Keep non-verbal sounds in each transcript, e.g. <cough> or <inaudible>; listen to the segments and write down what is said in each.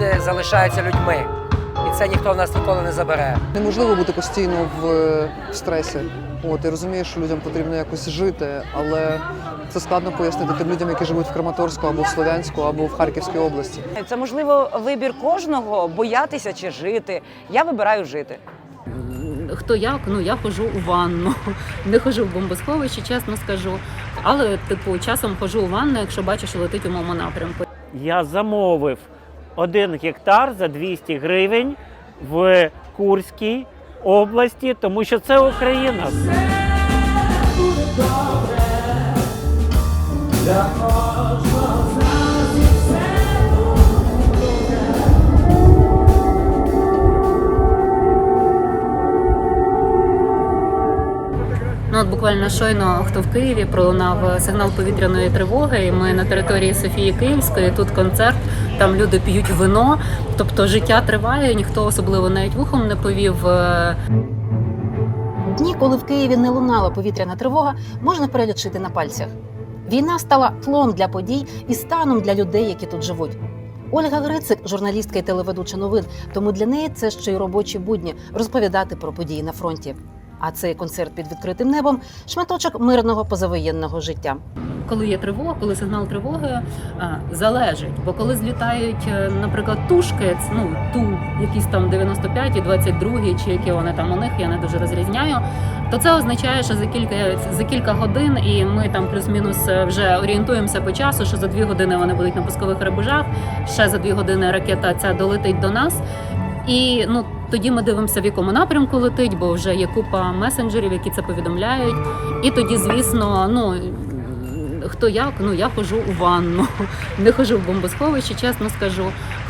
люди залишаються людьми. І це ніхто в нас ніколи не забере. Неможливо бути постійно в е, стресі. От, я розумію, що людям потрібно якось жити, але це складно пояснити тим людям, які живуть в Краматорську або в Слов'янську, або в Харківській області. Це можливо вибір кожного боятися чи жити. Я вибираю жити. Хто як? Ну я ходжу у ванну, не ходжу в бомбосховище, чесно скажу. Але, типу, часом ходжу у ванну, якщо бачу, що летить у моєму напрямку. Я замовив один гектар за 200 гривень в Курській області, тому що це Україна. Ну от буквально щойно хто в Києві пролунав сигнал повітряної тривоги. і Ми на території Софії Київської. Тут концерт, там люди п'ють вино. Тобто життя триває, ніхто особливо навіть вухом не повів. Е, Дні, коли в Києві не лунала повітряна тривога, можна перелічити на пальцях. Війна стала тлом для подій і станом для людей, які тут живуть. Ольга Грицик, журналістка і телеведуча новин, тому для неї це ще й робочі будні розповідати про події на фронті. А цей концерт під відкритим небом шматочок мирного позавоєнного життя. коли є тривога, коли сигнал тривоги а, залежить. Бо коли злітають, е, наприклад, тушки, ну ту якісь там 95 і 22 чи які вони там у них, я не дуже розрізняю. То це означає, що за кілька за кілька годин, і ми там плюс-мінус е, вже орієнтуємося по часу, що за дві години вони будуть на пускових ребежах. Ще за дві години ракета ця долетить до нас. І ну тоді ми дивимося, в якому напрямку летить, бо вже є купа месенджерів, які це повідомляють. І тоді, звісно, ну хто як, ну я ходжу у ванну, <laughs> не ходжу в бомбосховище, чесно скажу.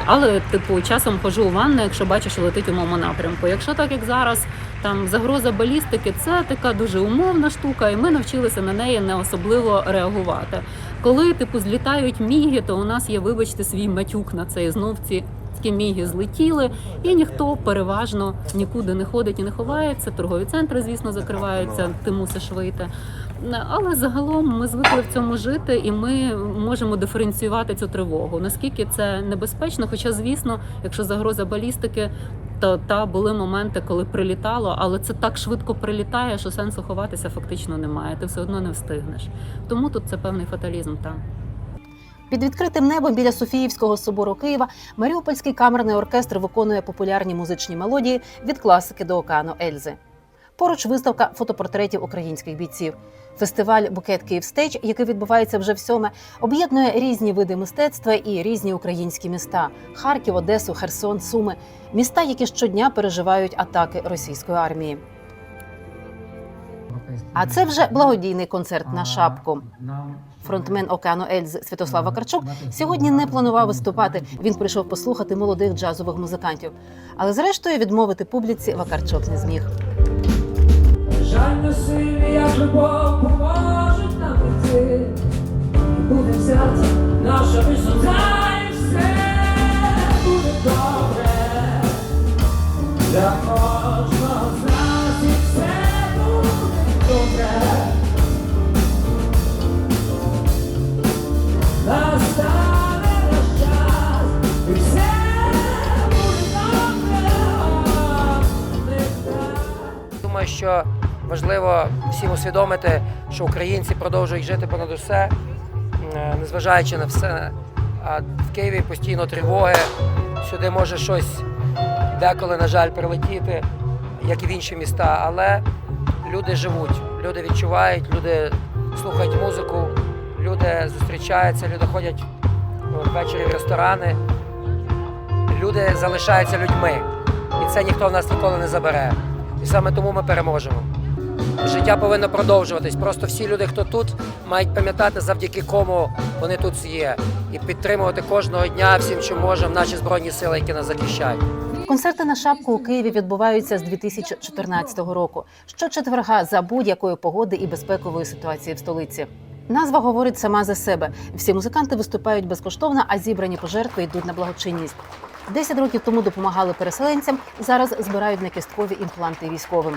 Але, типу, часом ходжу у ванну, якщо бачу, що летить у моєму напрямку. Якщо так як зараз, там загроза балістики, це така дуже умовна штука, і ми навчилися на неї не особливо реагувати. Коли типу злітають міги, то у нас є, вибачте, свій матюк на це і знов ці. Ці Міги злетіли, і ніхто переважно нікуди не ходить і не ховається. Торгові центри, звісно, закриваються, ти мусиш вийти. Але загалом ми звикли в цьому жити, і ми можемо диференціювати цю тривогу. Наскільки це небезпечно? Хоча, звісно, якщо загроза балістики, то та були моменти, коли прилітало, але це так швидко прилітає, що сенсу ховатися фактично немає. Ти все одно не встигнеш. Тому тут це певний фаталізм. Там. Під відкритим небом біля Софіївського собору Києва Маріупольський камерний оркестр виконує популярні музичні мелодії від класики до океану Ельзи. Поруч виставка фотопортретів українських бійців. Фестиваль Букет Київстеч, який відбувається вже всьоме, об'єднує різні види мистецтва і різні українські міста: Харків, Одесу, Херсон, Суми міста, які щодня переживають атаки російської армії. А це вже благодійний концерт на шапку. Фронтмен океану Ельзи Святослав Вакарчук сьогодні не планував виступати. Він прийшов послухати молодих джазових музикантів. Але зрештою відмовити публіці Вакарчук не зміг. Жаль на силі, як любов поможуть нам йти. І буде взята наша висота, і все буде добре. Для що важливо всім усвідомити, що українці продовжують жити понад усе, е, незважаючи на все. А в Києві постійно тривоги, сюди може щось деколи, на жаль, прилетіти, як і в інші міста. Але люди живуть, люди відчувають, люди слухають музику, люди зустрічаються, люди ходять ввечері в ресторани. Люди залишаються людьми. І це ніхто в нас ніколи не забере. І саме тому ми переможемо. Життя повинно продовжуватись. Просто всі люди, хто тут, мають пам'ятати, завдяки кому вони тут є, і підтримувати кожного дня всім, що можемо, наші збройні сили, які нас захищають. Концерти на шапку у Києві відбуваються з 2014 року. Щочетверга за будь-якої погоди і безпекової ситуації в столиці. Назва говорить сама за себе. Всі музиканти виступають безкоштовно, а зібрані пожертви йдуть на благочинність. Десять років тому допомагали переселенцям. Зараз збирають на кісткові імпланти військовим.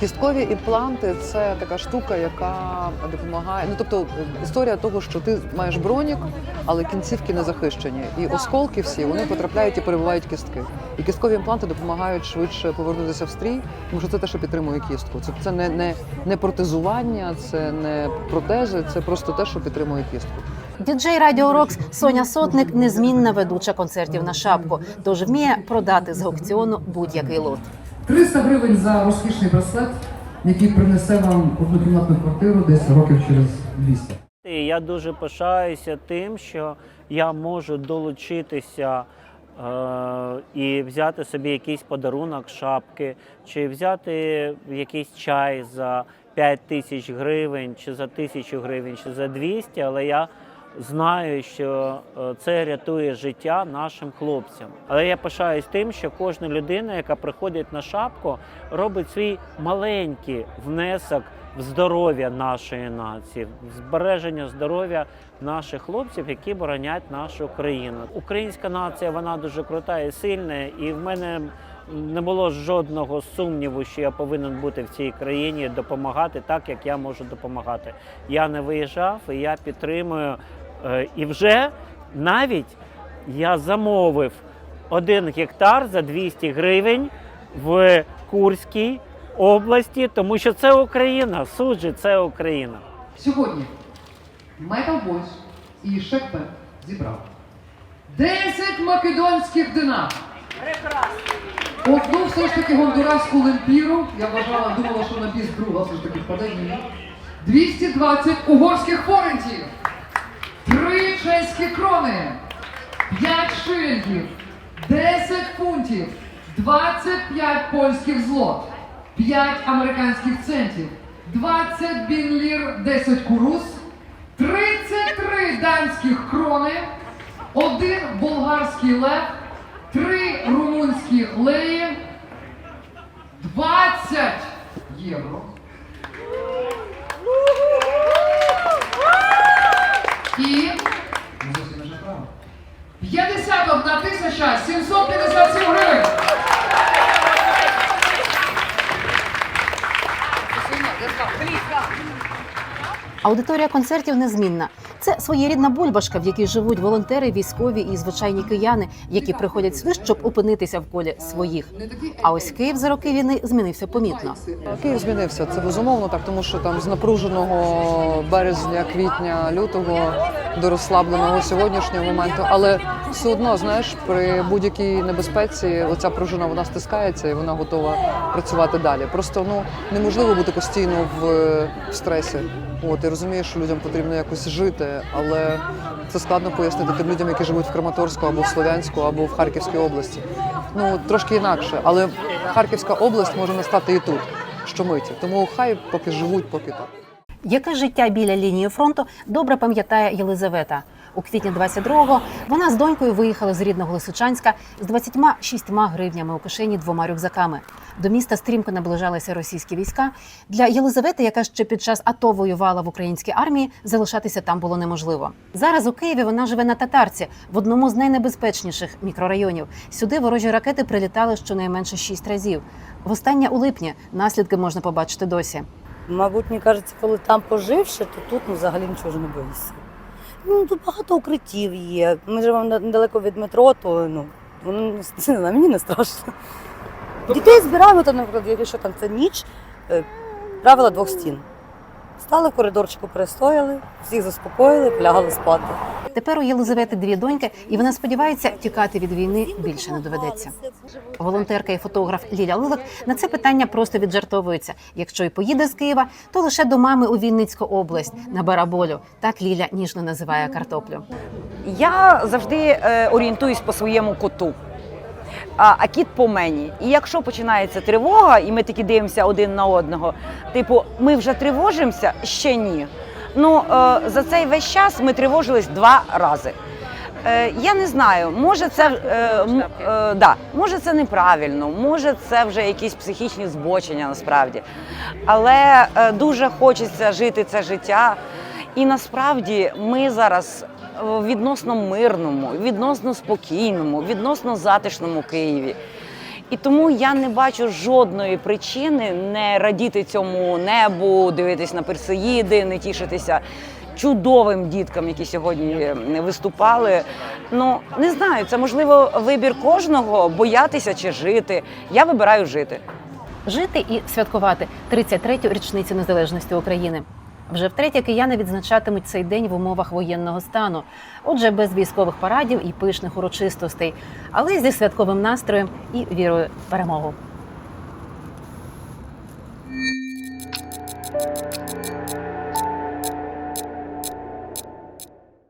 Кісткові імпланти це така штука, яка допомагає. Ну тобто історія того, що ти маєш бронік, але кінцівки не захищені. І осколки всі вони потрапляють і перебувають кістки. І кісткові імпланти допомагають швидше повернутися в стрій, тому що це те, що підтримує кістку. Це, це не, не, не протезування, це не протези, це просто те, що підтримує кістку. Діджей Радіо Рокс Соня Сотник незмінна ведуча концертів на шапку, тож вміє продати з аукціону будь-який лот. 300 гривень за розкішний браслет, який принесе вам однокімнатну квартиру десь років через 200. Я дуже пишаюся тим, що я можу долучитися е, і взяти собі якийсь подарунок, шапки, чи взяти якийсь чай за 5 тисяч гривень, чи за тисячу гривень, чи за 200, але я знаю, що е, це рятує життя нашим хлопцям. Але я пишаюсь тим, що кожна людина, яка приходить на шапку, робить свій маленький внесок в здоров'я нашої нації, в збереження здоров'я наших хлопців, які боронять нашу країну. Українська нація вона дуже крута і сильна, і в мене не було жодного сумніву, що я повинен бути в цій країні, допомагати так, як я можу допомагати. Я не виїжджав, і я підтримую. Е, І вже навіть я замовив один гектар за 200 гривень в Курській області, тому що це Україна. Суджі, це Україна. Сьогодні Metal Boys і Шекпе зібрав 10 македонських динар. Одну все ж таки гондураську лемпіру. Я вважала, думала, що на біс друга все ж таки впаде 220 угорських форентів. 3 чеські крони. 5 шилінгів. 10 фунтів. 25 польських злот. 5 американських центів. 20 бінлір, 10 курус. 33 данських крони. Один болгарський лев. Три румунські леї. 20 євро. І не на наша справа. 51 тисяча 757 гривень. Аудиторія концертів незмінна. Це своєрідна бульбашка, в якій живуть волонтери, військові і звичайні кияни, які приходять сюди, щоб опинитися в колі своїх. А ось Київ за роки війни змінився помітно. Київ змінився. Це безумовно так, тому що там з напруженого березня, квітня, лютого до розслабленого сьогоднішнього моменту. Але все одно, знаєш, при будь-якій небезпеці оця пружина вона стискається і вона готова працювати далі. Просто ну неможливо бути постійно в, в стресі. От і розумієш, що людям потрібно якось жити, але це складно пояснити тим людям, які живуть в Краматорську або в Слов'янську, або в Харківській області. Ну трошки інакше, але Харківська область може настати і тут, щомиті. Тому хай поки живуть, поки так. Яке життя біля лінії фронту добре пам'ятає Єлизавета. У квітні 22-го вона з донькою виїхала з рідного Лисичанська з 26 гривнями у кишені двома рюкзаками. До міста стрімко наближалися російські війська. Для Єлизавети, яка ще під час АТО воювала в українській армії, залишатися там було неможливо. Зараз у Києві вона живе на татарці в одному з найнебезпечніших мікрорайонів. Сюди ворожі ракети прилітали щонайменше шість разів. Востаннє у липні наслідки можна побачити досі. Мабуть, мені кажеться, коли там поживши, то тут ну, взагалі нічого не боїшся. Ну, тут багато укриттів є. Ми живемо не- недалеко від метро, то ну, воно не знаю, <laughs> мені не страшно. Дітей збираємо, там, наприклад, якщо там це ніч, е, правила двох стін. Стали в коридорчику, перестояли, всіх заспокоїли, полягали спати. Тепер у Єлизавети дві доньки, і вона сподівається, тікати від війни більше не доведеться. Волонтерка і фотограф Ліля Лилак на це питання просто віджартовується. Якщо й поїде з Києва, то лише до мами у Вінницьку область на Бараболю. Так Ліля ніжно називає картоплю. Я завжди е, орієнтуюсь по своєму коту. А, а кіт по мені. І якщо починається тривога, і ми такі дивимося один на одного, типу, ми вже тривожимося, ще ні. Ну е, за цей весь час ми тривожились два рази. Е, я не знаю, може це е, е, да, може це неправильно, може це вже якісь психічні збочення насправді. Але е, дуже хочеться жити це життя. І насправді ми зараз відносно мирному, відносно спокійному, відносно затишному Києві. І тому я не бачу жодної причини не радіти цьому небу, дивитись на персеїди, не тішитися чудовим діткам, які сьогодні е, виступали. Ну не знаю, це можливо вибір кожного боятися чи жити. Я вибираю жити. жити і святкувати 33-ю річницю незалежності України. Вже втретє кияни відзначатимуть цей день в умовах воєнного стану, отже, без військових парадів і пишних урочистостей, але зі святковим настроєм і вірою в перемогу.